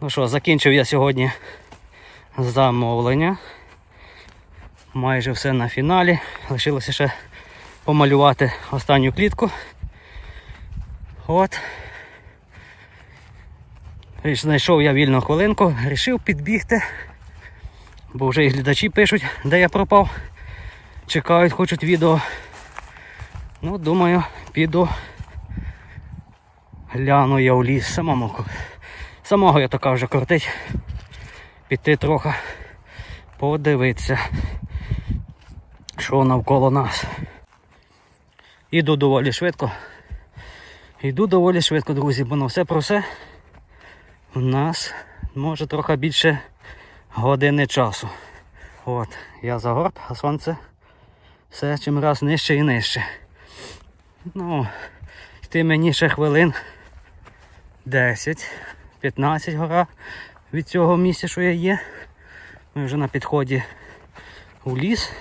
Ну що, закінчив я сьогодні замовлення. Майже все на фіналі. Лишилося ще помалювати останню клітку. От. Знайшов я вільну хвилинку, вирішив підбігти. Бо вже і глядачі пишуть, де я пропав. Чекають, хочуть відео. Ну, думаю, піду. Гляну я у ліс самому. Самого я така вже крутить. Піти трохи подивитися, що навколо нас. Іду доволі швидко. Йду доволі швидко, друзі, бо на все про все у нас може трохи більше години часу. От, я за горб, а сонце все чим раз нижче і нижче. Ну, йти мені ще хвилин 10-15 гора від цього місця, що я є. Ми вже на підході у ліс.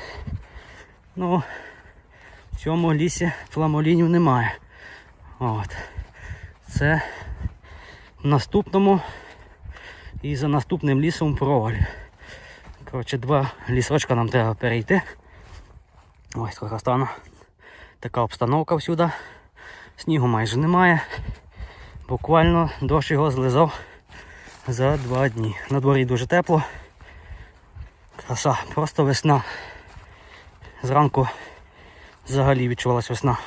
Ну, в цьому лісі фламолінів немає. От. Це в наступному і за наступним лісом провалі. Коротше, два лісочка нам треба перейти. Ось скоро стану. Така обстановка всюди. Снігу майже немає. Буквально дощ його злизав за два дні. На дворі дуже тепло. Краса, просто весна. Зранку взагалі відчувалась весна.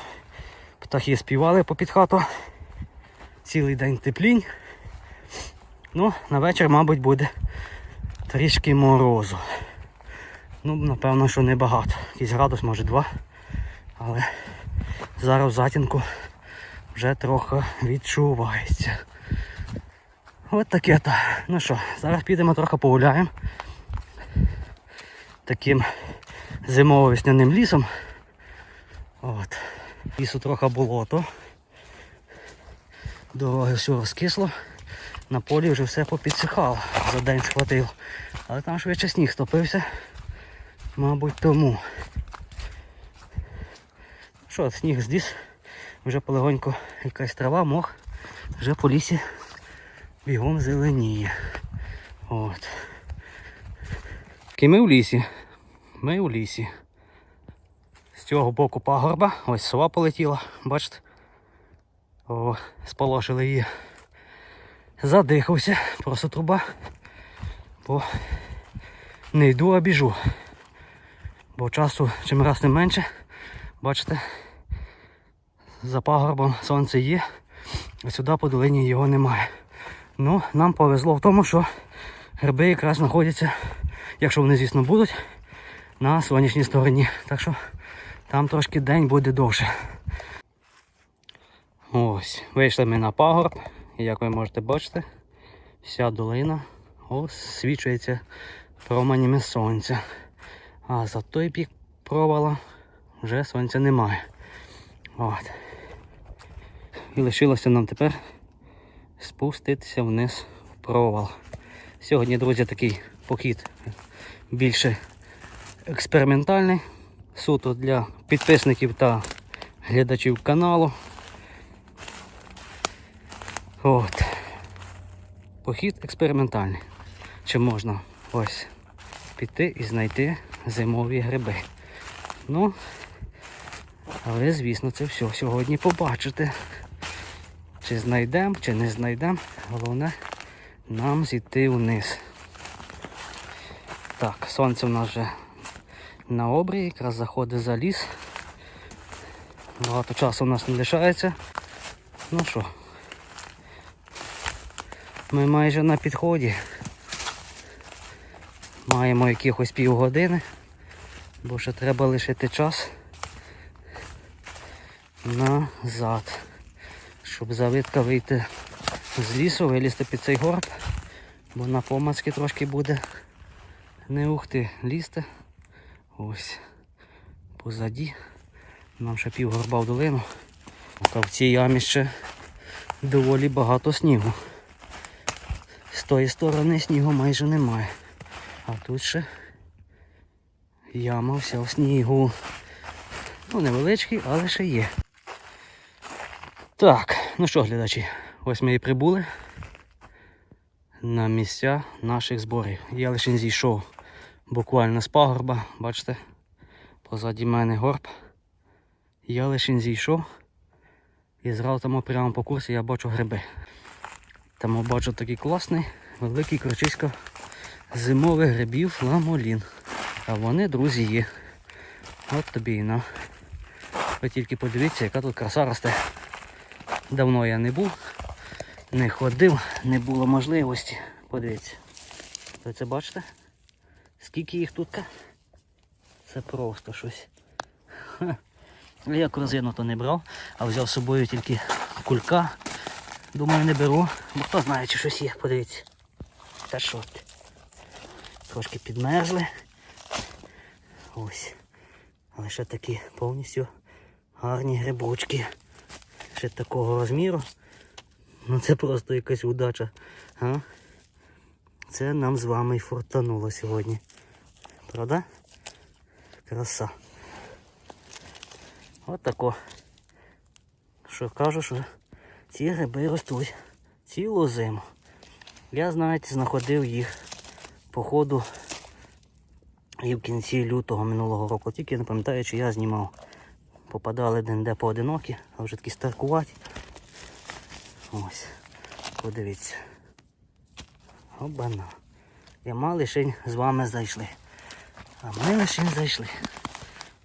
Птахи співали попід хату. Цілий день теплінь. Ну, на вечір, мабуть, буде трішки морозу. Ну, напевно, що небагато. Якийсь градус, може два. Але зараз затінку вже трохи відчувається. От таке то. Ну що, зараз підемо трохи погуляємо. Таким зимово-весняним лісом. От. Лісу трохи болото. Дороги все розкисло. На полі вже все попідсихало. За день схватило. Але там швидше сніг стопився. Мабуть, тому. Що, сніг зліз, вже полегонько якась трава, мох, вже по лісі бігом зеленіє. От. ми в лісі. Ми у лісі. З цього боку пагорба, ось сова полетіла, бачите? О, сполошили її. Задихався, просто труба. Бо не йду, а біжу. Бо часу чим раз не менше. Бачите, за пагорбом сонце є, а сюди по долині його немає. Ну, нам повезло в тому, що гриби якраз знаходяться, якщо вони, звісно, будуть, на сонячній стороні. Так що там трошки день буде довше. Ось, вийшли ми на пагорб, і як ви можете бачити, вся долина освічується променями сонця. А за той бік провала вже сонця немає. От. І лишилося нам тепер спуститися вниз в провал. Сьогодні, друзі, такий похід більше експериментальний, суто для підписників та глядачів каналу. От. Похід експериментальний. Чи можна ось піти і знайти зимові гриби. Ну, але, звісно, це все сьогодні побачите. Чи знайдемо, чи не знайдемо. Головне нам зійти вниз. Так, сонце в нас вже на обрії, якраз заходить за ліс. Багато часу у нас не лишається. Ну що, ми майже на підході. Маємо якихось півгодини, бо ще треба лишити час назад, щоб завитка вийти з лісу, вилізти під цей горб, бо на помацки трошки буде не ухти лізти. Ось позаді. Нам ще пів горба в долину. А в цій ямі ще доволі багато снігу. З тої сторони снігу майже немає. А тут ще яма вся в снігу. Ну, невеличкий, але ще є. Так, ну що, глядачі, ось ми і прибули. на місця наших зборів. Я лише зійшов буквально з пагорба, бачите, позаді мене горб. Я лише зійшов і зразу там прямо по курсі я бачу гриби. Там бачу такий класний, великий крочисько зимових грибів ламолін. А вони, друзі, є. От тобі і на. Ви тільки подивіться, яка тут краса росте. Давно я не був, не ходив, не було можливості. Подивіться. Ви це бачите? Скільки їх тут? Це просто щось. Ха. Я корзину то не брав, а взяв з собою тільки кулька. Думаю, не беру, бо хто знає, чи щось є, подивіться. Та що ти? Трошки підмерзли. Ось. Ще такі повністю гарні грибочки. Ще такого розміру. Ну це просто якась удача. А? Це нам з вами і фортануло сьогодні. Правда? Краса. От тако. Що кажу, що ці гриби ростуть цілу зиму. Я, знаєте, знаходив їх по ходу і в кінці лютого минулого року. Тільки не пам'ятаю, чи я знімав. Попадали де поодинокі, а вже такі старкуваті. Ось. Подивіться. Обана. І ми лише з вами зайшли. А ми лише зайшли.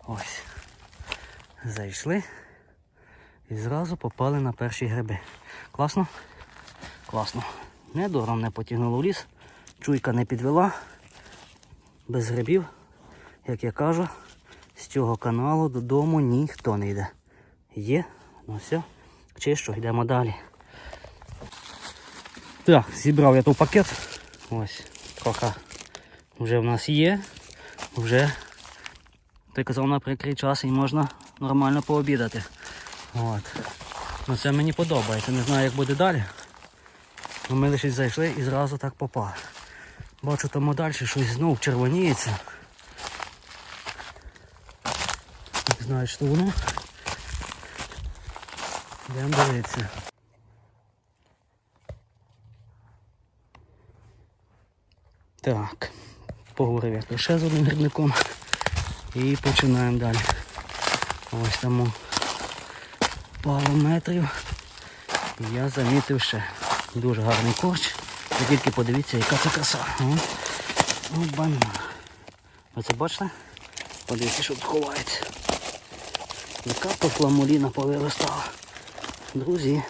Ось. Зайшли і зразу попали на перші гриби. Класно? Класно. Недорого не потягнуло в ліс. Чуйка не підвела. Без грибів, як я кажу, з цього каналу додому ніхто не йде. Є, ну все, чищу, йдемо далі. Так, зібрав я той пакет. Ось, трохи вже в нас є. Вже ти казав на прикрий час і можна нормально пообідати. От. Ну це мені подобається. Не знаю як буде далі. Ну, Ми лише зайшли і зразу так попали. Бачу там далі щось знов червоніється. Не знаю, що воно. Йдемо дивитися. Так, поговорив я ще з одним грибником і починаємо далі. Ось там пару метрів. Я замітив ще дуже гарний корч. Ви тільки подивіться, яка це краса. Обана. Ви це бачите? Подивіться, що тут ховається. Яка то фламуліна повиростала. Друзі,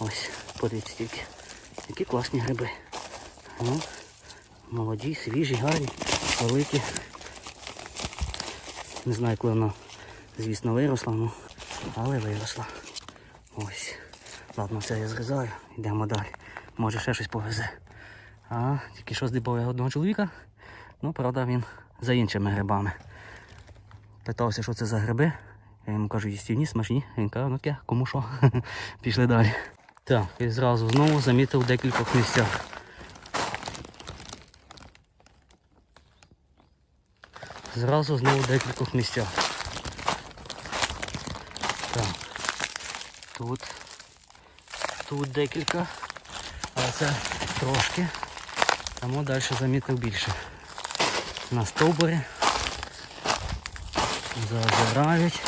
ось, подивіться тільки. Які класні гриби. Ну, молоді, свіжі, гарні, великі. Не знаю, коли вона, звісно, виросла, ну, але виросла. Ось. Ладно, це я зрізаю, йдемо далі. Може ще щось повезе. А тільки що здибав я одного чоловіка. Ну, правда, він за іншими грибами. Питався, що це за гриби. Йому кажу, їстівні, смачні. Він каже, ну таке, кому що. Пішли далі. Так, і зразу знову замітив декількох місцях. Зразу знову декількох місцях. Так. Тут. Тут декілька. Але це трошки. Тому далі замітив більше. На стовбурі. Зазирають.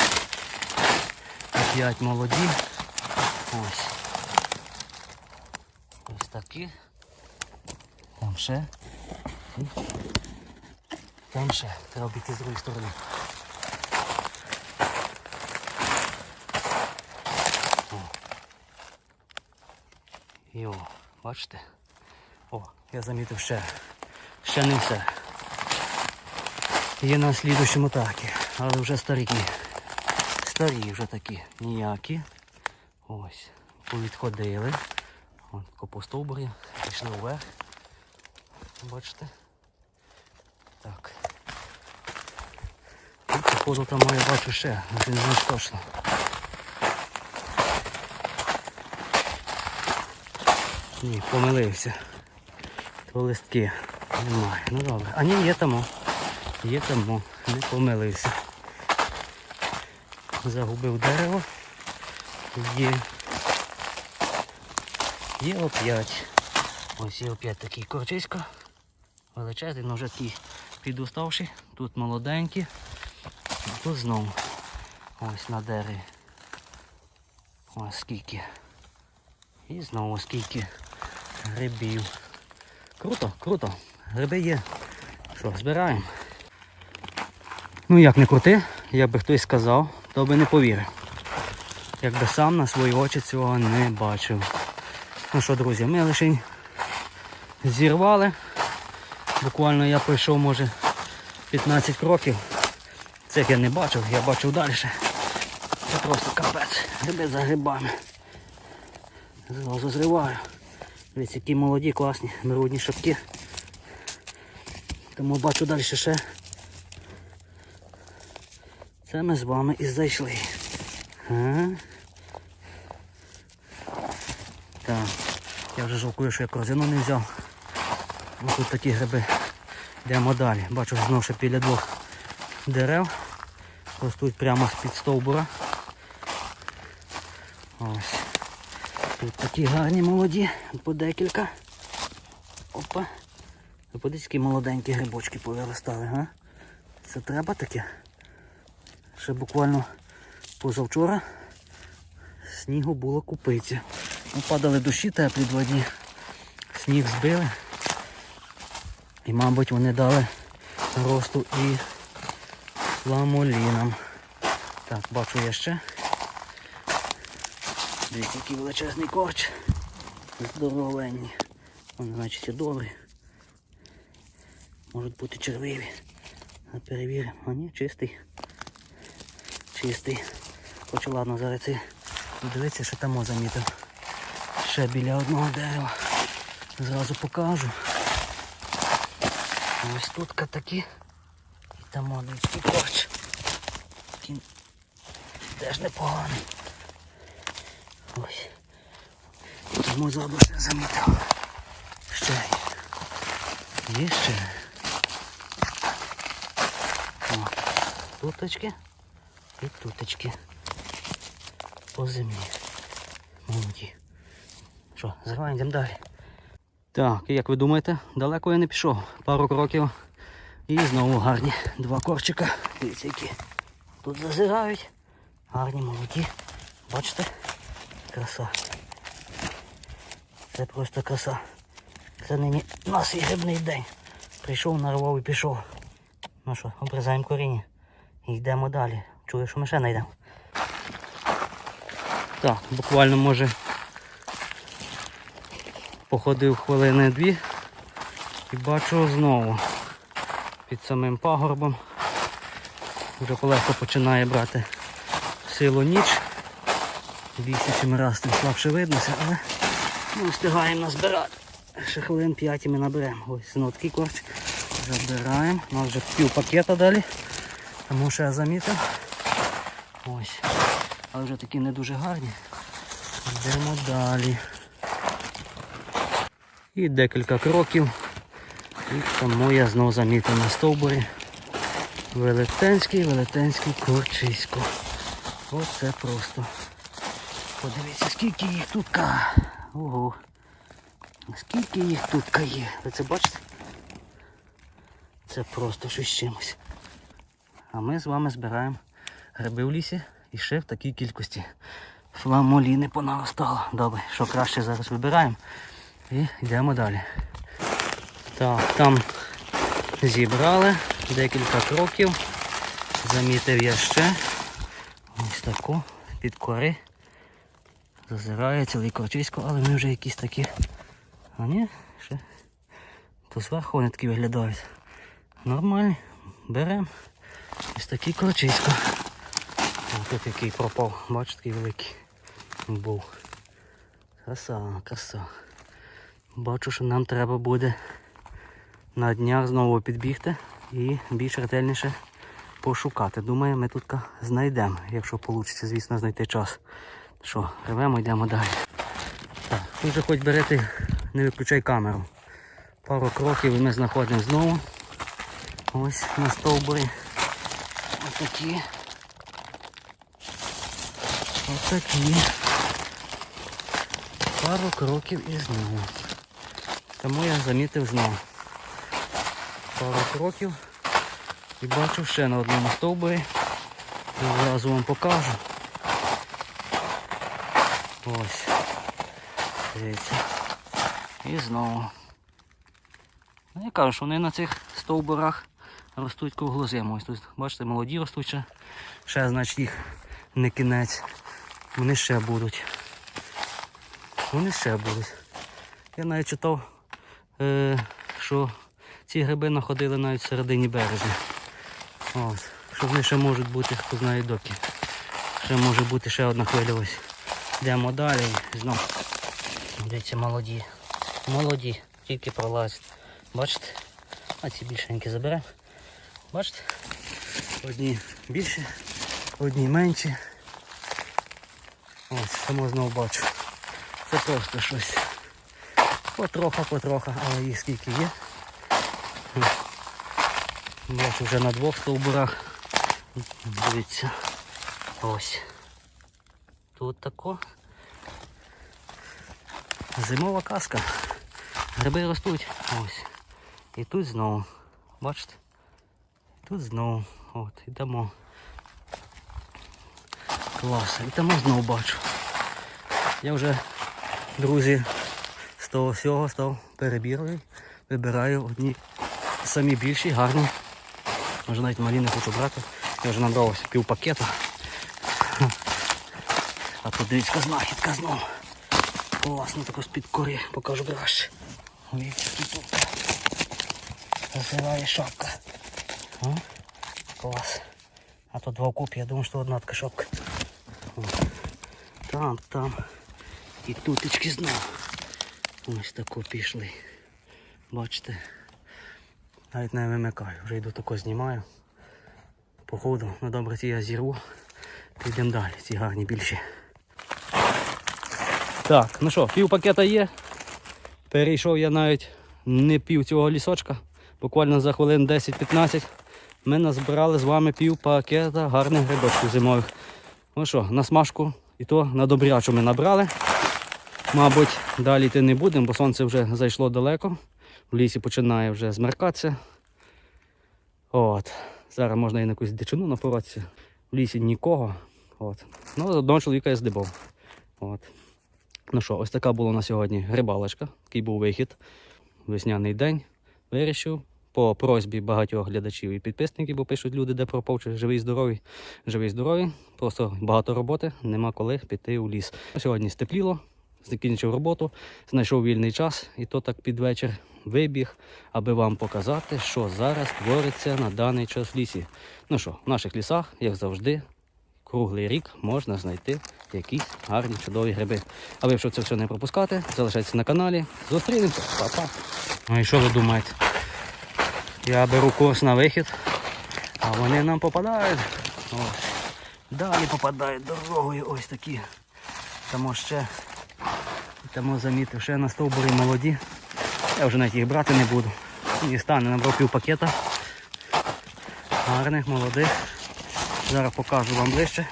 Опять молоді. Ось. Ось такі. Там ще. Там ще. Треба обійти з другої сторони. О. Йо, бачите? О, я замітив ще. Ще не все. Є на слідущому такі, але вже старі. Старі вже такі ніякі. Ось. Повідходили. От тако по стовбурі. Пішли вверх. Бачите? Так. І походу там я бачу ще, не знаю точно. Ні, помилився. То листки немає. Ну добре. А ні, є тому. Є тому. Не помилився. Загубив дерево. Є. Є оп'ять. Ось є опять такий корчисько. Величезний, але вже такий підуставший. Тут молоденькі. А тут знову. Ось на дереві. Ось скільки. І знову скільки грибів. Круто, круто. Гриби є. Що, збираємо. Ну як не крути, якби хтось сказав, то би не повірив. Якби сам на свої очі цього не бачив. Ну що, друзі, ми лише зірвали. Буквально я пройшов, може, 15 кроків. Цих я не бачив, я бачив далі. Це просто капець. Гриби за грибами. Зразу зриваю. Дивіться, які молоді, класні, народні шапки. Тому бачу далі ще. Це ми з вами і зайшли. Так. Я вже жалкую, що я корзину не взяв. Ну, тут такі гриби. Йдемо далі. Бачу знову ще біля двох дерев. Ростуть прямо з-під стовбура. Ось. Тут такі гарні молоді, по декілька. Опа. Подивіться, які молоденькі грибочки повиростали, га? Це треба таке? Ще буквально позавчора снігу було купити. Ну, падали дощі теплі два дні. Сніг збили. І, мабуть, вони дали росту і ламолінам. Так, бачу я ще. Дивіться, який величезний корч. Здоровенні. Вони, значить, і добрі. Можуть бути червиві. Перевіримо. А ні, чистий. Чистий. Хочу, ладно, зараз це подивитися, що там замітив. Ще біля одного дерева. Зразу покажу. Ось тут такі. І там одинський корч. Такий теж непоганий. Ось. Тому зроблю ще замітив. Ще. Є ще. О, туточки і туточки. По землі. Молоді. Що, зриваємо, йдемо далі. Так, і як ви думаєте, далеко я не пішов. Пару кроків. І знову гарні два корчика. Дивіться, які тут зазирають. Гарні молоді. Бачите? Краса. Це просто краса. Це нині у нас і грибний день. Прийшов, нарвав і пішов. Ну що, обрізаємо коріння і йдемо далі. Чую, що ми ще знайдемо. Так, буквально може походив хвилини дві і бачу знову під самим пагорбом. Вже полегко починає брати силу ніч. Більше чим раз тим слабше виднося, але ми встигаємо назбирати. Ще хвилин 5 ми наберемо. Ось знову корч. Забираємо. У нас вже пів пакета далі. Тому що я замітив. Ось. Але вже такі не дуже гарні. Йдемо далі. І декілька кроків. І тому я знову замітив на стовбурі. Велетенський, велетенський корчисько. Оце просто. Подивіться, скільки їх тут. ка. Ого. Скільки їх тут ка є. Ви це бачите? Це просто щось чимось. А ми з вами збираємо гриби в лісі і ще в такій кількості. Фламоліни понаростало. Добре, що краще зараз вибираємо. І йдемо далі. Так, там зібрали декілька кроків. Замітив я ще ось таку під кори. Зазирає цілий корчисько, але вони вже якісь такі. А ні, ще. То зверху вони такі виглядають. Нормальні. Беремо. Ось такий корчисько. Ось тут який пропав. Бачите, такий великий був. Краса, краса. Бачу, що нам треба буде на днях знову підбігти і більш ретельніше пошукати. Думаю, ми тут знайдемо, якщо вийде, звісно, знайти час. Що, ревемо, йдемо далі. Так, тут хоч берете, не виключай камеру. Пару кроків і ми знаходимо знову. Ось на стовбурі. Отакі. Отакі. Пару кроків і знову. Тому я замітив знову. Пару кроків і бачу ще на одному стовбурі. Зразу вам покажу. Ось. Дивіться. І знову. Ну, я кажу, що вони на цих стовбурах ростуть круглозиму. Ось тут, бачите, молоді ростуть ще. Ще, значить, їх не кінець. Вони ще будуть. Вони ще будуть. Я навіть читав, е, що ці гриби знаходили навіть в середині березня. Ось. Що вони ще можуть бути, хто знає доки. Ще може бути ще одна хвиля ось. Йдемо далі і знову. Дивіться, молоді. Молоді, тільки пролазять. Бачите? А ці більшенькі заберемо. Бачите? Одні більші, одні менші. Ось, само знову бачу. Це просто щось. Потроха, потроха, але їх скільки є. Бачу вже на двох стовбурах. Дивіться. Ось. Тут тако. Зимова казка. Гриби ростуть. Ось. І тут знову. Бачите? Тут знову. От, ідемо. Клас. Ідемо знову бачу. Я вже, друзі, з того всього став перебірою. Вибираю одні самі більші, гарні. Вже навіть малі не хочу брати. Я вже набрав ось пів пакета. А тут дивіться знахідка знову. Класно тако з-під кори покажу краще. Називає шапка. Клас. А то два копії, я думаю, що одна така шапка. Там, там. І тутечки знову. Ось тако пішли. Бачите? Навіть не вимикаю, вже йду тако знімаю. Походу, ну добре, ці я зірву. Та йдемо далі, ці гарні більші. Так, ну що, пів пакета є. Перейшов я навіть не пів цього лісочка. Буквально за хвилин 10-15 ми назбирали з вами пів пакета гарних грибочків зимових. Ну що, на смажку і то на добрячу ми набрали. Мабуть, далі йти не будемо, бо сонце вже зайшло далеко. В лісі починає вже змеркатися. От. Зараз можна і на якусь дичину напоратися. В лісі нікого. От. Ну, одного чоловіка я здибав. От. Ну що, ось така була на сьогодні рибалочка. Такий був вихід. Весняний день. Вирішив по просьбі багатьох глядачів і підписників, бо пишуть люди, де пропав, чи живий здоровий. Живий здоровий. Просто багато роботи, нема коли піти у ліс. Сьогодні степліло, закінчив роботу, знайшов вільний час, і то так під вечір вибіг, аби вам показати, що зараз твориться на даний час в лісі. Ну що, в наших лісах, як завжди, круглий рік можна знайти якісь гарні чудові гриби. А ви, щоб це все не пропускати, залишайтеся на каналі. Зустрінемося. Па-па. Ну і що ви думаєте? Я беру курс на вихід, а вони нам попадають. Ось. Далі попадають дорогою ось такі. Тому ще тому замітив, ще на стовбурі молоді. Я вже навіть їх брати не буду. І стане набрав пів пакета. Гарних, молодих. Зараз покажу вам ближче,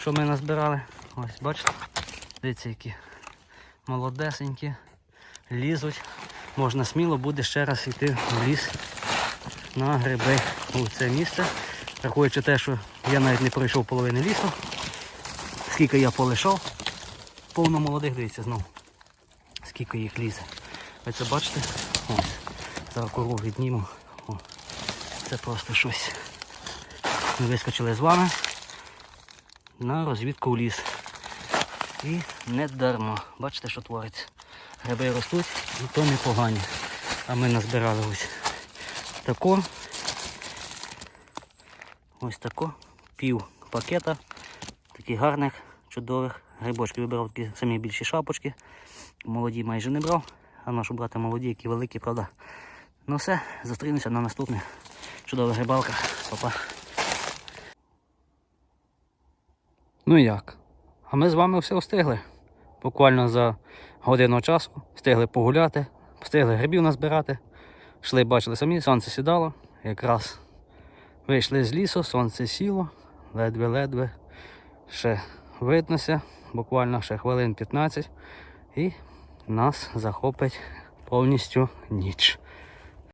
що ми назбирали. Ось, бачите? Дивіться, які молодесенькі, лізуть. Можна сміло буде ще раз йти в ліс на гриби у це місце. Рахуючи те, що я навіть не пройшов половини лісу. Скільки я полишав, повно молодих, дивіться знову. Скільки їх лізе. Ви це бачите? Ось. Зараз кору відніму. О. Це просто щось. Ми вискочили з вами на розвідку в ліс. І не дарма. Бачите, що твориться. Гриби ростуть і то непогані. А ми назбирали ось тако. Ось тако. Пів пакета. Таких гарних, чудових грибочків. Вибрав такі самі більші шапочки. Молоді майже не брав. А нашу брати молоді, які великі, правда. Ну все, зустрінемося на наступних чудових рибалках. Па-па. Ну як? А ми з вами все встигли. Буквально за годину часу встигли погуляти, встигли грибів назбирати. Йшли, бачили самі, сонце сідало. Якраз вийшли з лісу, сонце сіло, ледве-ледве ще виднося, буквально ще хвилин 15 і нас захопить повністю ніч.